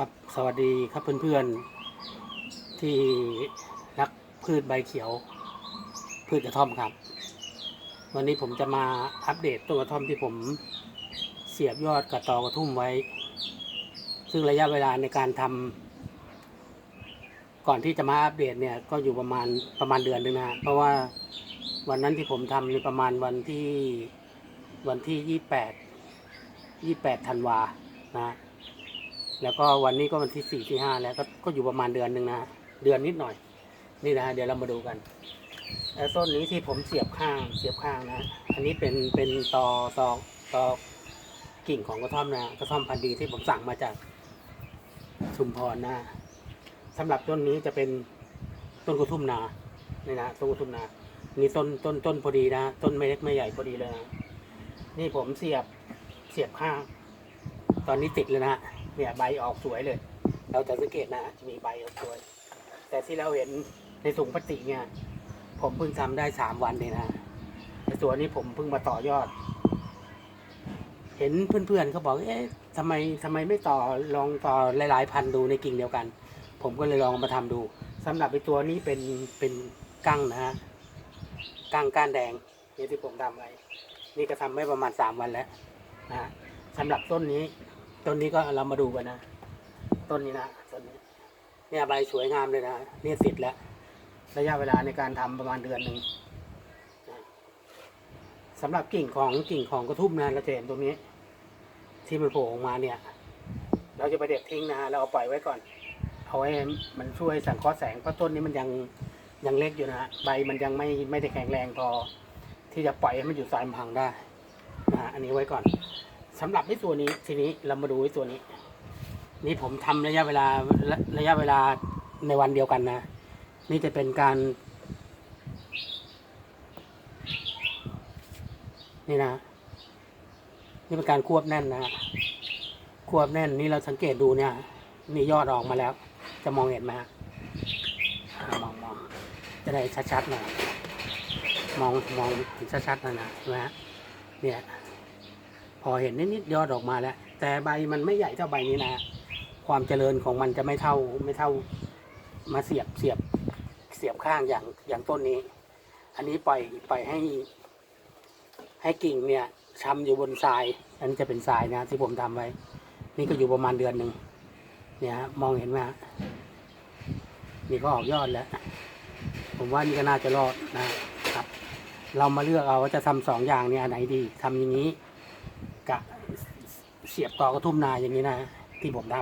ครับสวัสดีครับเพื่อนๆ ที่รักพืชใบเขียว พืชกระท่อมครับ วันนี้ผมจะมาอัปเดตต้นกระท่อมที่ผมเสียบยอดกับตอกระทุ่มไว้ ซึ่งระยะเวลาในการทำก่อนที่จะมาอัปเดตเนี่ยก็อยู่ประมาณประมาณเดือนหนึงนะเพราะว่าวันนั้นที่ผมทำในประมาณวันที่วันที่ยี่แปดยี่แปดธันวานะ แล้วก็วันนี้ก็วันที่สี่ที่ห้าแล้วก็ก็อยู่ประมาณเดือนหนึ่งนะเดือนนิดหน่อย นี่นะเดี๋ยวเรามาดูกันแล้วต้นนี้ที่ผมเสียบข้างเสียบข้างนะอันนี้เป็นเป็นตอตอตอกิ่งของกระท่อมนะกระท่อมพันธุ์ดีที่ผมสั่งมาจากชุมพรนะสำหรับต้นนี้จะเป็นต้นกระทุ่มนานี่นะต้นกระทุ่มนานี่ต้นต้นต้นพอดีนะต้นไม่เล็กไม่ใหญ่พอดีเลยนะนี่ผมเสียบเสียบข้าง ตอนนี้ติดเลยนะ เนี่ยใบออกสวยเลย เราจะสังเกตนะจะมีใบออกสวย แต่ที่เราเห็นในถุงพลาสติกเนี่ย ผมเพิ่งทำได้สามวันเลยนะในส่วนนี้ผมเพิ่งมาต่อยอด เห็นเพื่อนๆเขาบอก เอ๊ะทำไมทำไมไม่ต่อลองต่อหลายๆพันดูในกิ่งเดียวกัน ผมก็เลยลองมาทำดูสำหรับไอตัวนี้เป็นเป็นกั้งนะฮะกั้งก้านแดงนี่ที่ผมทำไว้นี่ก็ทำไม่ประมาณสามวันแล้วนะฮะสำหรับต้นนี้ ต้นนี้ก็เรามาดูกันนะ ต้นนี้นะต้นนี้เนี่ยใบสวยงามเลยนะเนี่ยติดแล้ว ระยะเวลาในการทำประมาณเดือนหนึ่งนะสำหรับกิ่งของกิ่งของกระทุ่มนะเราจะเห็นตรงนี้ ที่มันโผล่ออกมาเนี่ย เราจะไปเด็ดทิ้งนะเราเอาปล่อยไว้ก่อน เอาไว้มันช่วยสังเคราะห์แสงเพราะต้นนี้มันยังยังเล็กอยู่นะฮะใบมันยังไม่ไม่ได้แข็งแรงพอ ที่จะปล่อยให้มันอยู่สายพังได้นะฮะอันนี้ไว้ก่อน สำหรับไอ้ตัวนี้ทีนี้เรามาดูไอ้ตัวนี้ นี่ผมทำระยะเวลาระระยะเวลาในวันเดียวกันนะ นี่จะเป็นการ นี่นะ นี่เป็นการควบแน่นนะควบแน่นนี่เราสังเกตดูเนี่ย นี่ยอดออกมาแล้ว จะมองเห็นไหมฮะมองมองจะได้ชัดๆหน่อยมองมองเห็นชัดๆหน่อยนะนไหมฮะเนี่ย อเห็นนิดๆยอดออกมาแล้ว แต่ใบมันไม่ใหญ่เท่าใบนี้นะความเจริญของมันจะไม่เท่าไม่เท่ามาเสียบเสียบเสียบข้างอย่างอย่างต้นนี้ อันนี้ปล่อยปล่อยให้ ให้กิ่งเนี่ยช้ำอยู่บนทรายอันนี้จะเป็นทรายนะที่ผมทำไว้ นี่ก็อยู่ประมาณเดือนหนึ่งเนี่ยฮะมองเห็นไหมฮะนี่ก็ออกยอดแล้ว ผมว่านี่ก็น่าจะรอดนะครับ เรามาเลือกเอาว่าจะทำสองอย่างเนี่ยอันไหนดีทำอย่างนี้ กะเสียบต่อกระทุ่มนาอย่างนี้นะ ที่ผมท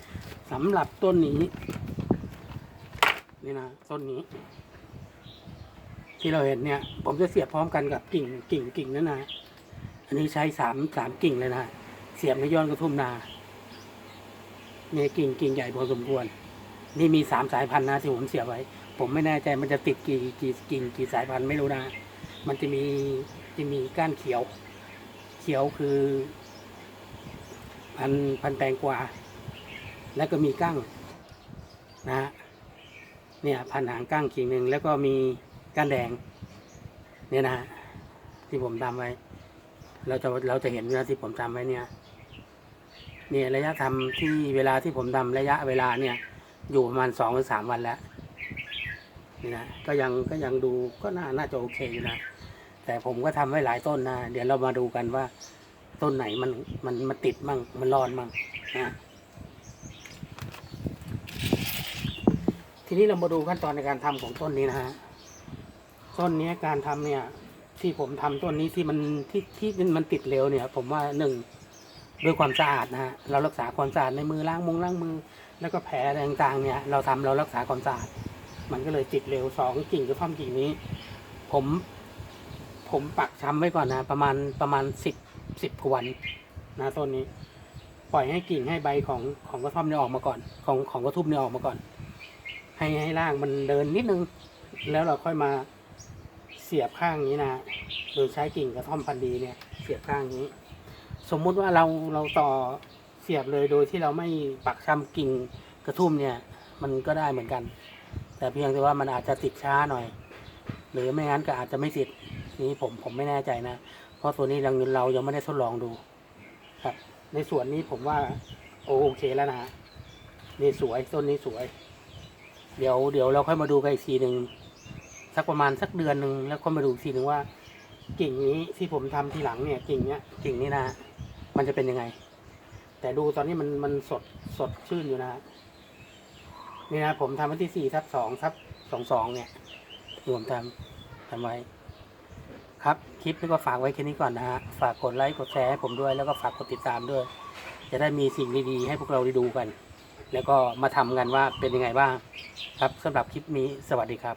ำสำหรับต้นนี้นี่นะต้นนี้ ที่เราเห็นเนี่ย ผมจะเสียบพร้อมกันกับกิ่งกิ่งกิ่งนั่นนะอันนี้ใช้สามสามกิ่งเลยนะเสียบในยอดกระทุ่มนาเนี่ยกิ่งกิ่งใหญ่พอสมควร นี่มีสามสายพันธุ์นะที่ผมเสียบไว้ ผมไม่แน่ใจมันจะติดกี่กี่กิ่งกี่สายพันธุ์ไม่รู้นะ มันจะมีจะมีก้านเขียว ขียวคือ พันพันแตงกวา แล้วก็มีกั้งนะฮะเนี่ยพันหางกั้งกิ่งหนึ่งแล้วก็มีก้านแดง เนี่ยนะฮะที่ผมทำไว้ เราจะเราจะเห็นเวลาที่ผมทำไว้เนี่ยเนี่ยระยะทำที่เวลาที่ผมทำระยะเวลาเนี่ย อยู่ประมาณสองหรือสามวันแล้วนี่นะก็ยังก็ยังดูก็น่าน่าจะโอเคอยู่นะ แต่ผมก็ทำไว้หลายต้นนะเดี๋ยวเรามาดูกันว่า ต้นไหนมันมันมันติดมั่งมันรอนมั่งนะทีนี้เรามาดูขั้นตอนในการทำของต้นนี้นะฮะต้นนี้การทำเนี่ย ที่ผมทำต้นนี้ที่มันที่ที่มันติดเร็วเนี่ย ผมว่าหนึ่งด้วยความสะอาดนะฮะเรารักษาความสะอาดในมือล้างมงล้างมือ แล้วก็แผลอะไรต่างๆเนี่ย เราทำเรารักษาความสะอาด มันก็เลยติดเร็วสองกิ่งกระท่อมกิ่งนี้ ผม ผมปักช้ำไว้ก่อนนะ ประมาณประมาณสิบสิบกว่าวันนะต้นนี้ ปล่อยให้กิ่งให้ใบของของกระท่อมเนี่ยออกมาก่อน ของของกระทุ่มเนี่ยออกมาก่อน ให้ให้ร่ากมันเดินนิดนึง แล้วเราค่อยมาเสียบข้างนี้นะโดยใช้กิ่งกระท่อมพันดีเนี่ย เสียบข้างนี้ สมมุติว่าเราเราต่อเสียบเลยโดยที่เราไม่ปักช้ำกิ่งกระทุ่มเนี่ย มันก็ได้เหมือนกัน แต่เพียงแต่ว่ามันอาจจะติดช้าหน่อย หรือไม่งั้นก็อาจจะไม่ติด นี่ผมผมไม่แน่ใจนะ เพราะตัวนี้เราเรายังไม่ได้ทดลองดูครับ ในส่วนนี้ผมว่าโอเคแล้วนะนี่สวยต้นนี้สวย เดี๋ยวเดี๋ยวเราค่อยมาดูกันอีกทีหนึ่งสักประมาณสักเดือนหนึ่งแล้วก็มาดูอีกทีหนึ่งว่า กิ่งนี้ที่ผมทำทีหลังเนี่ย กิ่งเนี้ยกิ่งนี้นะมันจะเป็นยังไง แต่ดูตอนนี้มันมันสดสดชื่นอยู่นะฮะนี่นะผมทำวันที่สี่ทับสองทับสองสองเนี่ยที่ผมทำทำไว้ ครับ คลิปนี้ก็ฝากไว้แค่นี้ก่อนนะฮะ ฝากกดไลค์ กดแชร์ให้ผมด้วย แล้วก็ฝากกดติดตามด้วย จะได้มีสิ่งดีๆ ให้พวกเราได้ดูกัน แล้วก็มาทำกันว่าเป็นยังไงบ้าง ครับสำหรับคลิปนี้ สวัสดีครับ